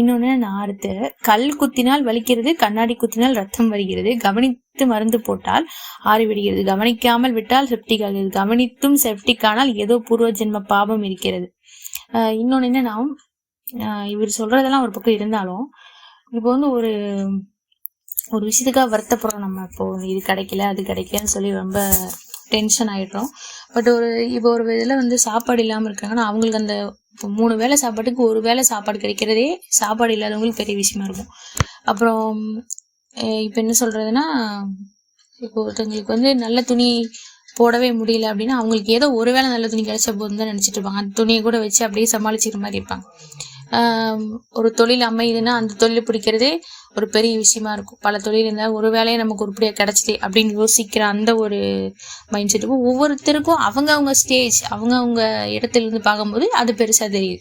இன்னொன்னு நான் அடுத்து கல் குத்தினால் வலிக்கிறது கண்ணாடி குத்தினால் ரத்தம் வருகிறது. கவனித்து மருந்து போட்டால் ஆறிவிடுகிறது கவனிக்காமல் விட்டால் செப்டிக் ஆகிறது. கவனித்தும் செப்டிக் ஆனால் ஏதோ பூர்வ ஜென்ம பாபம் இருக்கிறது இன்னொன்னு என்னன்னா ஆஹ் இவர் சொல்றதெல்லாம் ஒரு பக்கம் இருந்தாலும் இப்போ வந்து ஒரு ஒரு விஷயத்துக்காக வருத்தப்படுறோம் நம்ம. இப்போ இது கிடைக்கல அது கிடைக்கலன்னு சொல்லி ரொம்ப டென்ஷன் ஆயிடுறோம். பட் ஒரு இப்போ ஒரு இதில் வந்து சாப்பாடு இல்லாமல் இருக்காங்கன்னா அவங்களுக்கு அந்த இப்போ மூணு வேளை சாப்பாட்டுக்கு ஒரு வேளை சாப்பாடு கிடைக்கிறதே சாப்பாடு இல்லாதவங்களுக்கு பெரிய விஷயமா இருக்கும். அப்புறம் இப்போ என்ன சொல்கிறதுன்னா இப்போ ஒருத்தவங்களுக்கு வந்து நல்ல துணி போடவே முடியல அப்படின்னா அவங்களுக்கு ஏதோ ஒரு வேளை நல்ல துணி கிடைச்ச போதும் தான் நினச்சிட்டு இருப்பாங்க. அந்த துணியை கூட வச்சு அப்படியே சமாளிச்சுக்கிற மாதிரி இருப்பாங்க. ஒரு தொழில் அமையுதுன்னா அந்த தொழில் பிடிக்கிறதே ஒரு பெரிய விஷயமா இருக்கும். பல தொழில் இருந்தால் ஒரு வேலையை நமக்கு உருப்படியாக கிடைச்சிது அப்படின்னு யோசிக்கிற அந்த ஒரு மைண்ட் செட்டுக்கும் ஒவ்வொருத்தருக்கும் அவங்க அவங்க ஸ்டேஜ் அவங்க அவங்க இடத்துல இருந்து பார்க்கும்போது அது பெருசாக தெரியுது.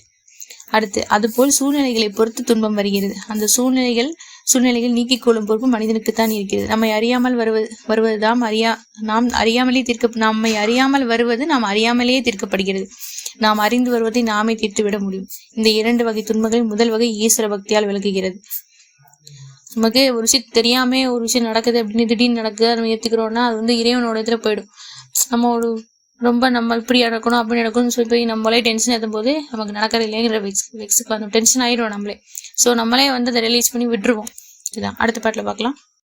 அடுத்து அதுபோல் சூழ்நிலைகளை பொறுத்து துன்பம் வருகிறது. அந்த சூழ்நிலைகள் சூழ்நிலைகள் நீக்கிக் கொள்ளும் பொறுப்பு மனிதனுக்குத்தான் இருக்கிறது. நம்மை அறியாமல் வருவது வருவதுதான் அறியா நாம் அறியாமலே தீர்க்க நம்மை அறியாமல் வருவது நாம் அறியாமலேயே தீர்க்கப்படுகிறது. நாம் அறிந்து வருவதை நாமே தீர்த்துவிட முடியும். இந்த இரண்டு வகை துன்பங்களில் முதல் வகை ஈஸ்வர பக்தியால் விளக்குகிறது. நமக்கு ஒரு விஷயம் தெரியாம ஒரு விஷயம் நடக்குது அப்படின்னு திடீர்னு நடக்குது நம்ம ஏத்துக்கிறோம்னா அது வந்து இறைவனோட இதுல போயிடும். நம்ம ஒரு ரொம்ப நம்ம இப்படி நடக்கணும் அப்படி நடக்கணும்னு சொல்லி போய் நம்மளே டென்ஷன் ஏற்றும் போது நமக்கு நடக்கிறது இல்லைங்கிற வெக்ஸ் வெக்ஸுக்கு வந்து டென்ஷன் ஆயிடும் நம்மளே. ஸோ நம்மளே வந்து அதை ரிலீஸ் பண்ணி விட்டுருவோம். இதுதான். அடுத்த பாட்டில் பார்க்கலாம்.